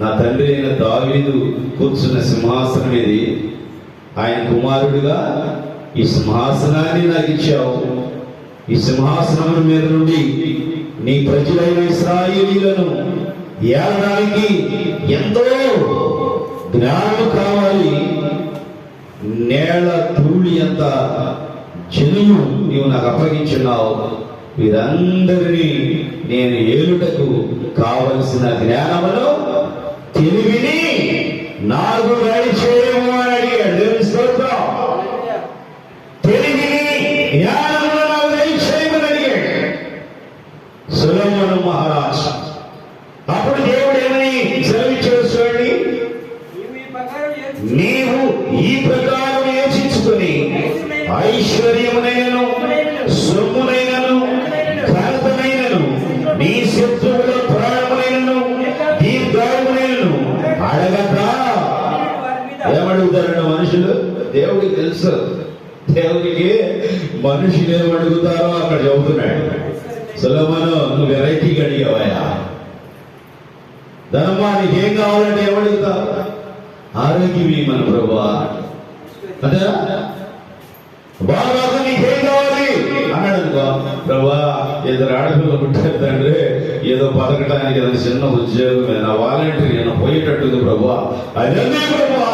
నా తండ్రి అయిన దావీదు కూర్చున్న సింహాసనం ఇది ఆయన కుమారుడిగా ఈ సింహాసనాన్ని నాకు ఇచ్చావు. ఈ సింహాసనం మీద నుండి నీ ప్రజలైన ఇస్రాయేలీలను ఏలడానికి ఎంతో జ్ఞానం కావాలి. నేల ధూళి అంత జనులు నీవు నాకు అప్పగించున్నావు. వీరందరినీ నేను ఏలుటకు కావలసిన జ్ఞానములో తెలివిని నాలుగు దేవుడికి తెలుసు దేవుడికి మనుషులు ఏమడుగుతారో అక్కడ చెబుతున్నాడు సులభను నువ్వు వెరైటీగా అడిగావయ్యా ధనమా నీకేం కావాలంటే ఏమడుగుతావు ఆరోగ్యం మన ప్రభా అంతేనా బాగా నీకేం కావాలి అన్నాడు అనుకో ప్రభా ఇద్దరు ఆడపిల్ల పుట్టారు తండ్రి ఏదో బతకడానికి ఏదో చిన్న ఉద్యోగం నా వాలంటీర్ నేను పోయేటట్టుంది ప్రభా అదే ప్రభా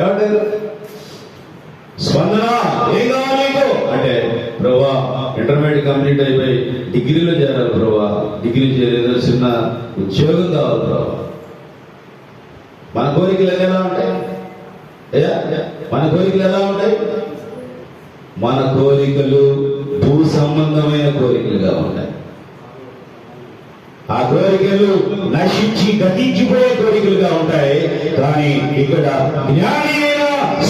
ఏమంటే స్పందన? ఏం కావాలి నీకు? అంటే ప్రభా ఇంటర్మీడియట్ కంప్లీట్ అయిపోయి డిగ్రీలో చేరాలి ప్రభా. డిగ్రీ చేరేదో చిన్న ఉద్యోగం కావాలి ప్రభా. మన కోరికలు ఎలా ఉంటాయి? మన కోరికలు ఎలా ఉంటాయి? మన కోరికలు భూ సంబంధమైన కోరికలుగా ఉంటాయి. ఆ కోరికలు నశించి గతించిపోయే కోరికలుగా ఉంటాయి. కానీ ఇక్కడ జ్ఞాని అయిన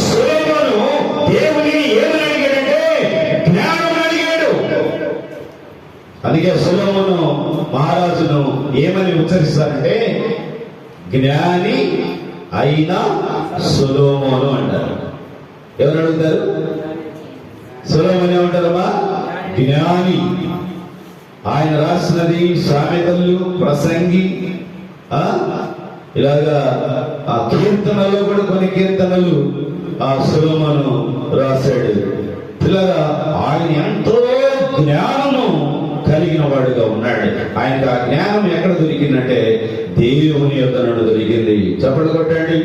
సులభను దేవుడిని ఏమని అడిగాడంటే జ్ఞానం అడిగాడు. అందుకే సులభను మహారాజును ఏమని ఉచ్చరిస్తారంటే జ్ఞాని అయిన సులోమోను అంటారు. ఎవరు అడుగుతారు? సులోమని ఉంటారమ్మా జ్ఞాని. ఆయన రాసినది సామెతలు ప్రసంగి ఇలాగా ఆ కీర్తనలో కూడా కొన్ని కీర్తనలు ఆ సులమను రాశాడు. ఇలాగా ఆయన ఎంతో జ్ఞానము కలిగిన వాడుగా ఉన్నాడు. ఆయనకు ఆ జ్ఞానం ఎక్కడ దొరికిందంటే దేవుని యొక్క నుండి దొరికింది. చప్పట్లు కొట్టండి.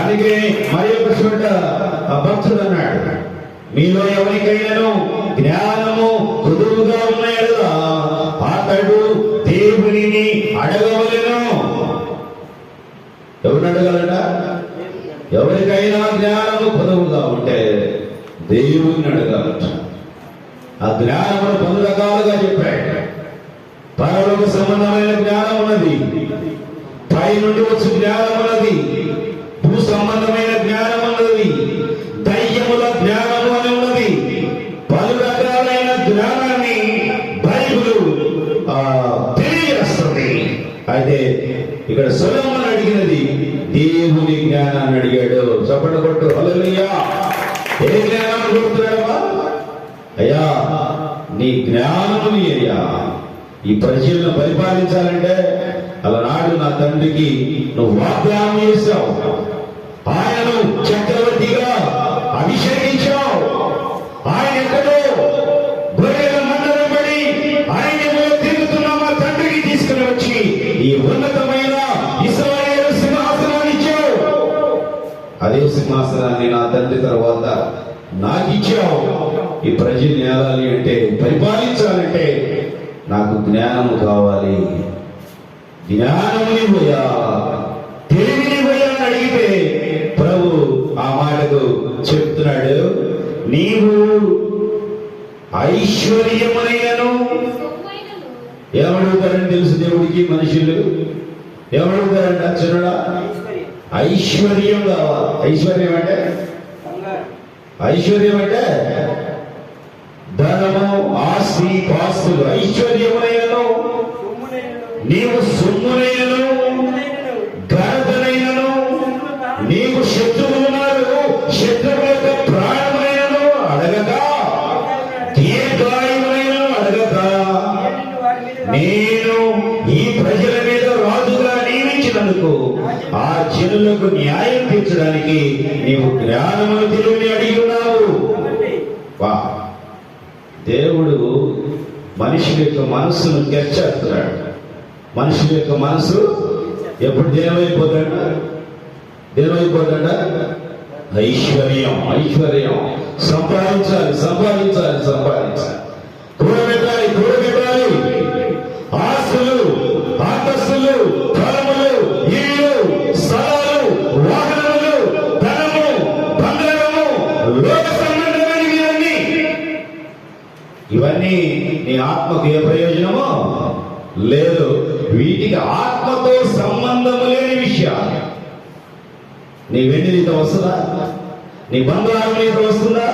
అందుకే మరి ఒక చోట ఆ భక్తుడు అన్నాడు మీలో ఎవరికైనాను జ్ఞానము మృదువుగా ఉన్నాయా అతడు దేవునిని అడగవలను. ఎవరిని అడగలట? ఎవరికైనా జ్ఞానము కుదురుగా ఉంటే దేవుని అడగాలట. ఆ జ్ఞానమును పలు రకాలుగా చెప్పాడు. పరలోక సంబంధమైన జ్ఞానం ఉన్నది పై నుండి వచ్చే జ్ఞానం ఉన్నది భూ సంబంధమైన జ్ఞానముని అయ్యా. ఈ ప్రజలను పరిపాలించాలంటే అలనాడు నా తండ్రికి నువ్వు వాగ్దానం చేశావు. ఆయనను చక్రవర్తిగా అభిషేకించావు. ఆయన ఎక్కడో గొర్రెల మందరం పడి ఆయన తిరుగుతున్న మా తండ్రికి తీసుకుని వచ్చి ఈ ఉన్నతమైన ఇస్రాయేల్ సింహాసనాన్ని ఇచ్చావు. అదే సింహాసనాన్ని నా తండ్రి తర్వాత నాకు ఇచ్చావు ఈ ప్రజల్ని ఏలాలి అంటే పరిపాలించాలంటే నాకు జ్ఞానము కావాలి. జ్ఞానమునివయ్యా తెలివినివయ్యా అని అడిగితే ప్రభు ఆ మాటకు చెప్తున్నాడు నీవు ఐశ్వర్యమునైనను ఏమడుగుతారని తెలుసు దేవుడికి మనుషులు? ఏమడుగుతారంట చిన్నడా ఐశ్వర్యం, కావాలి. ఐశ్వర్యం అంటే? ఐశ్వర్యం అంటే? ధనము ఆస్తి పాస్తులు ఐశ్వర్యమునైనను నీవు సొమ్మునైనను సొమ్మునైనను, ఘనతనైనను శత్రువుల నీకు శత్రువులు ఉన్నారు శత్రువు యొక్క ప్రాణమైనను అడగగా దీర్ఘాయువునైనను అడగగా నేను ఈ ప్రజల మీద రాజుగా నియమించినందుకు ఆ జనులకు న్యాయం తీర్చడానికి నీవు జ్ఞానమును తెలివిని అడిగి ఉన్నావు. దేవుడు మనిషి యొక్క మనస్సును గెచ్చేస్తున్నాడు. మనిషి యొక్క మనసు ఎప్పుడు దేనమైపోతాడు? దేవైపోతాడా ఐశ్వర్యం ఐశ్వర్యం. సంపాదించాలి సంపాదించాలి సంపాదించాలి. వెండి వస్తుందా? నీ బంగారం వస్తుందా?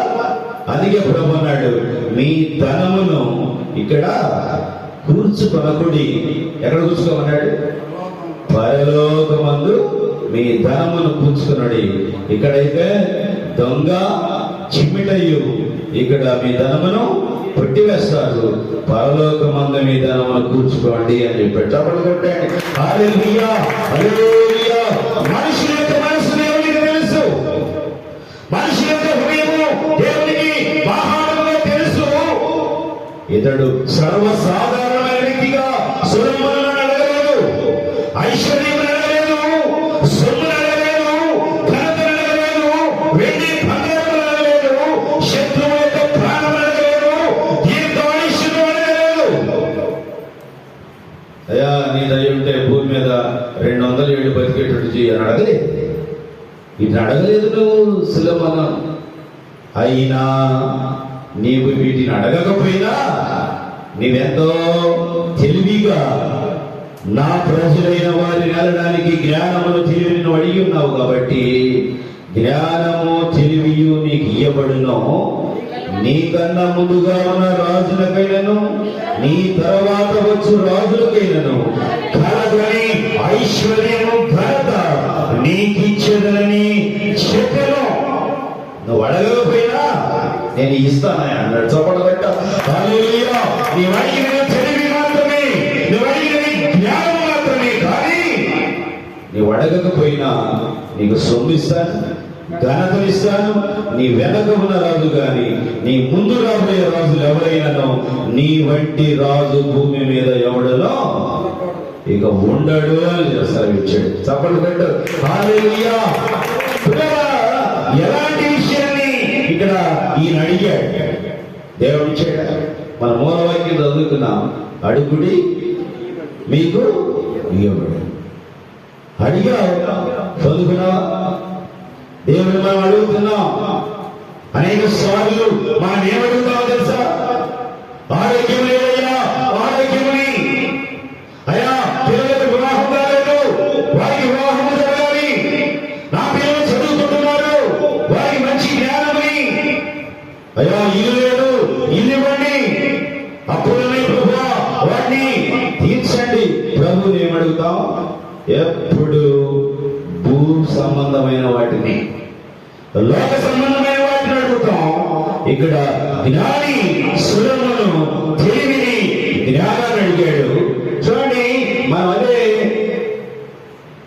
అందుకే ప్రభు అన్నాడు మీ ధనమును ఇక్కడ కూర్చుకొనకుడి. ఎక్కడ కూర్చుకోమన్నాడు? పరలోకమందు మీ ధనమును కూర్చుకున్నాడు ఇక్కడైతే దొంగ చిమ్మిటయ్యు. ఇక్కడ మీ ధనమును కొట్టివేస్తారు. పరలోకమందు మీ ధనమును కూర్చుకోండి అని చెప్పాడు. చప్పట్లు కొట్టండి హల్లెలూయా మనిషి యొక్క మనసు దేవునికి తెలుసు మనిషి యొక్క హృదయము దేవునికి మహానుగా తెలుసు. ఇతడు సర్వసాధారణమైన వ్యక్తిగా సురమ్మను అడగలేదు ఐశ్వర్యం అడగలేదు సొమ్ము అడగలేదు ఘనత అడగలేదు వెండి బంగారం అడగలేదు శత్రువు యొక్క ప్రాణం అడగలేదు దీర్ఘాయుష్యం అడగలేదు అయ్యా నీ దయ ఉంటే భూమి మీద రెండు వందల ఏళ్ళు బతికేటట్టు చేయాలి అడగలేదు. ఇది అడగలేదు నువ్వు సులభన అయినా నీవు వీటిని అడగకపోయినా నీవెంతో తెలివిగా నా ప్రజలైన వారిని వెళ్ళడానికి జ్ఞానమును తెలివిని నువ్వు అడిగి ఉన్నావు కాబట్టి జ్ఞానము తెలివియు నీకు ఇయ్యబడును. నీకన్నా ముందుగా ఉన్న రాజులకైనను నీ తర్వాత వచ్చు రాజులకైనను కలగని ఐశ్వర్యము ఘనత నీకిచ్చేదనని చెప్పెను. నువ్వు అడగకపోయినా నేను ఇస్తానని అన్నాడు చప్పట్లు పెట్ట నీవు అడిగిన తెలివి మాత్రమే. నువ్వు అడిగిన జ్ఞానం మాత్రమే కానీ నీవు అడగకపోయినా నీకు సొమ్ము ఇస్తాను ఘనతలు ఇస్తాను. నీ వెనక ఉన్న రాజు గాని నీ ముందు రాబోయే రాజులు ఎవరైనానో నీ వంటి రాజు భూమి మీద ఎవడలో ఇక ఉండడు అని సెలవిచ్చాడు చప్పట్లు పెట్టు ఎలాంటి విషయాన్ని ఇక్కడ ఈయన అడిగాడు? దేవుడు ఇచ్చాడు. మన మూలవాక్యం చదువుకున్నాం అడుగుడి మీకు ఇవ్వబడి. అడిగా చదువుకున్నావా దేవుడు మనం అడుగుతున్నాం. అనేక సార్లు మనం ఏమడుగుతామో తెలుసా? ఆరోగ్యం అయ్యో ఇల్లు లేదు. ఇల్లు ఇవ్వండి. అప్పులనే ప్రభు వాటిని తీర్చండి. ప్రభుని ఏమడుగుతాం ఎప్పుడు భూ సంబంధమైన వాటిని. లోక సంబంధమైన వాటిని అడుగుతాం. ఇక్కడ జ్ఞాని సురమును తెలివిని జ్ఞానాన్ని అడిగాడు. చూడండి మనం అదే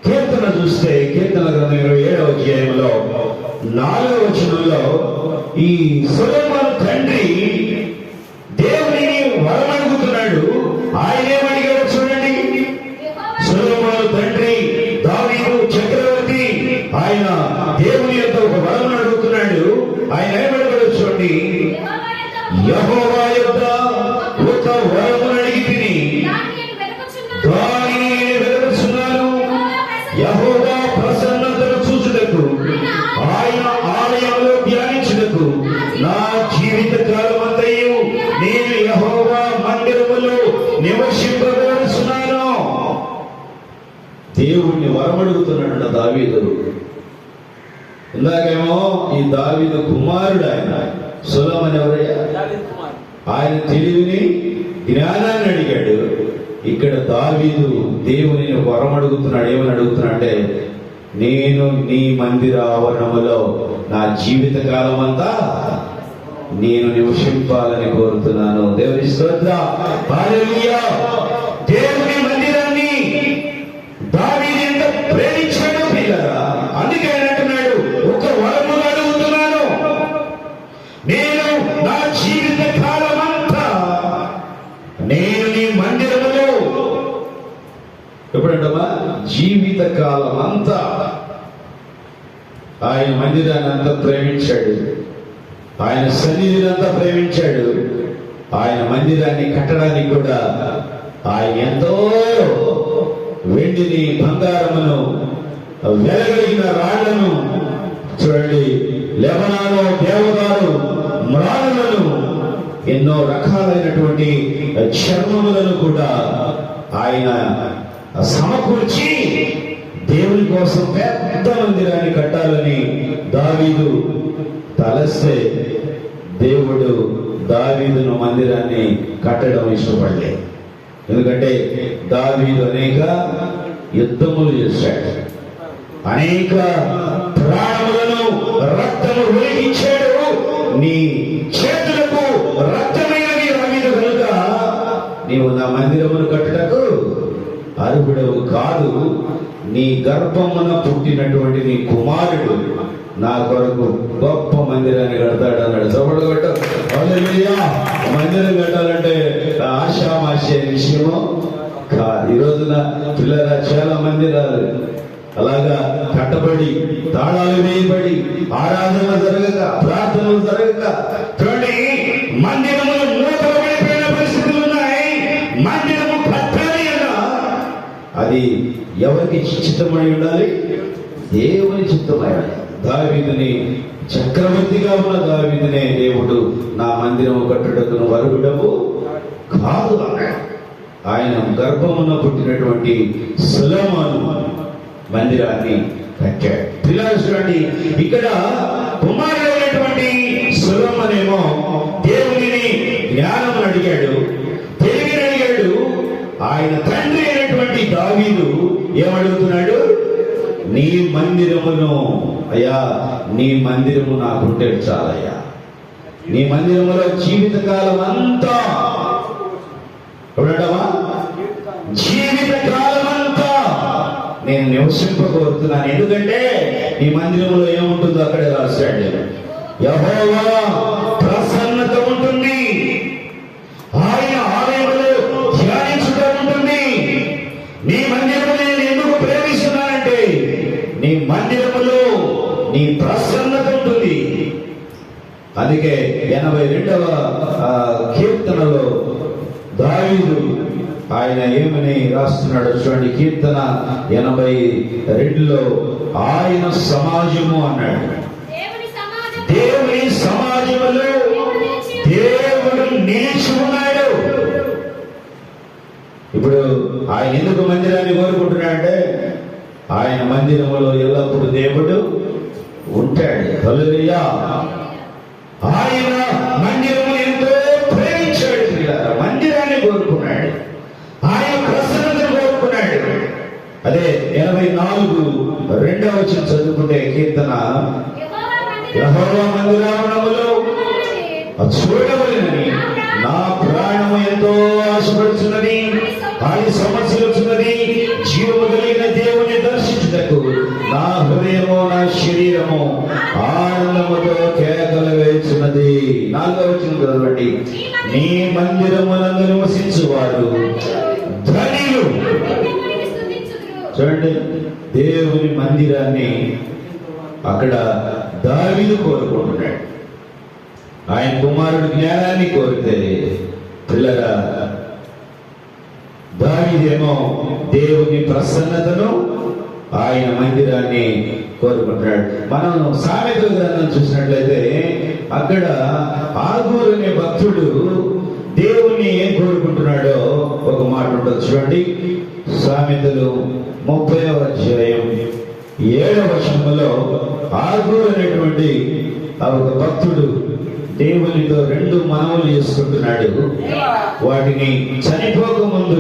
కీర్తన చూస్తే కీర్తన గ్రంథం ఇరవై ఏడవ అధ్యాయంలో నాలుగవ వచనంలో ఈ సులభను తండ్రి దేవుని వరం అడుగుతున్నాడు ఆయన ఏమడిగాడు చూడండి. సులభను తండ్రి దావీదు చక్రవర్తి ఆయన దేవుని యొక్క ఒక వరం అడుగుతున్నాడు. ఆయన ఏమడిగాడు చూడండి. యహోవా యొక్క ఒక ఆయన తెలివిని జ్ఞానాన్ని అడిగాడు. ఇక్కడ దావీదు దేవుని వరం అడుగుతున్నాడు. ఏమని అడుగుతున్నాడంటే నేను నీ మందిర ఆవరణములో నా జీవిత కాలం అంతా నేను నివసింపాలని కోరుతున్నాను. దేవుని శ్రద్ధ దేవుని మందిరాన్ని అందుకే అంటున్నాడు ఒక వరము అడుగుతున్నాను. నేను నా జీవిత కాలమంతా నేను నీ మందిరములో. ఎప్పుడంటమ్మా? జీవిత కాలం అంతా ఆయన మందిరాన్ని అంతా ప్రేమించాడు. ఆయన సన్నిధిని అంతా ప్రేమించాడు. ఆయన మందిరాన్ని కట్టడానికి కూడా ఆయన ఎంతో వెండిని బంగారమును వెలగలిగిన రాళ్ళను చూడండి. లెబనాలో దేవ ఎన్నో రకాలైనటువంటి చర్మములను కూడా ఆయన సమకూర్చి దేవుని కోసం పెద్ద మందిరాన్ని కట్టాలని దావీదు తలస్తే దేవుడు దావీదును మందిరాన్ని కట్టడం ఇష్టపడలేదు ఎందుకంటే దావీదు అనేక యుద్ధములు చేశాడు. అనేక ప్రాణములను రక్తము వెలిగించాడు నీ చేతులకు నీవు నా మందిరమును కట్టుటకు అర్హుడవు కాదు. నీ గర్భమున పుట్టినటువంటి నీ కుమారుడు నా కొరకు గొప్ప మందిరాన్ని కడతాడు అన్నాడు. చప్పుడు. మందిరం కట్టాలంటే ఆశామాశయ విషయము కాదు. ఈ రోజున పిల్లల చాలా మందిరాలు అలాగా కట్టబడి తాళాలు వేయబడి ఆరాధన జరగక ప్రార్థనలు జరగక చూడండి మందిరములు అది ఎవరికి చిత్తమై ఉండాలి? దేవుని చిత్తమై ఉండాలి. దావీదుని చక్రవర్తిగా ఉన్న దావీదునే దేవుడు నా మందిరం కట్టుటకును వరుగుడము కాదు ఆయన గర్భమున పుట్టినటువంటి సులమాను మందిరాన్ని కట్టాడు. పిల్లలు చూడండి ఇక్కడ కుమారుడైనటువంటి సులమనేమో దేవుని జ్ఞానం అడిగాడు తెలివిని అడిగాడు ఆయన తండ్రి దావీదు ఏమడుగుతున్నాడు? నీ మందిరమును. అయ్యా నీ మందిరము నాకు చాలయ్యా. నీ మందిరములో జీవితకాలం అంతా చూడటమా జీవిత కాలమంతా నేను నివసింపకోరుతున్నాను ఎందుకంటే నీ మందిరంలో ఏముంటుందో అక్కడే రాశాడు. యహోవా అందుకే ఎనభై రెండవ కీర్తనలో దావీదు ఆయన ఏమని రాస్తున్నాడు చూడండి. కీర్తన ఎనభై రెండులో ఆయన సమాజము అన్నాడు. దేవుని సమాజం దేవుని సమాజములో దేవుడు నిలిచి ఉన్నాడు. ఇప్పుడు ఆయన ఎందుకు మందిరాన్ని కోరుకుంటున్నాడంటే ఆయన మందిరములో ఎల్లప్పుడూ దేవుడు ఉంటాడు. హల్లెలూయా. ఆయన మందిరము ఎంతో ప్రేమించాడు. ప్రియులారా. మందిరాన్ని కోరుకున్నాడు. ఆయన ప్రసన్నతను కోరుకున్నాడు. అదే ఎనభై నాలుగు రెండవ వచ్చిన చదువుకుంటే కీర్తన. మందిరాములో చూడవలని నా ప్రాణము ఎంతో ఆశపడుచున్నది ఆయన సమస్యలుచున్నది జీవము కలిగిన దేవుని దర్శించుటకు నా హృదయము నా శరీరము ఆనందముతో కేవలం వేస్తున్నది నాలుగవ వచ్చిన చదవండి నీ మందిరమునందు నివసించువాడు. ధనిలు చూడండి దేవుని మందిరాన్ని అక్కడ దావిలు కోరుకుంటున్నాడు. ఆయన కుమారుడు జ్ఞానాన్ని కోరితే పిల్లరా దావిదేమో దేవుని ప్రసన్నతను ఆయన మందిరాన్ని కోరుకుంటున్నాడు. మనం సామెతల గ్రంథం చూసినట్లయితే అక్కడ ఆగూరు అనే భక్తుడు దేవుణ్ణి ఏం కోరుకుంటున్నాడో ఒక మాట ఉండదు చూడండి. సామెతలు ముప్పై అధ్యాయం ఏడవ వర్షంలో ఆగూరు అనేటువంటి ఆ ఒక భక్తుడు దేవునితో రెండు మనవులు చేసుకుంటున్నాడు. వాటిని చనిపోక ముందు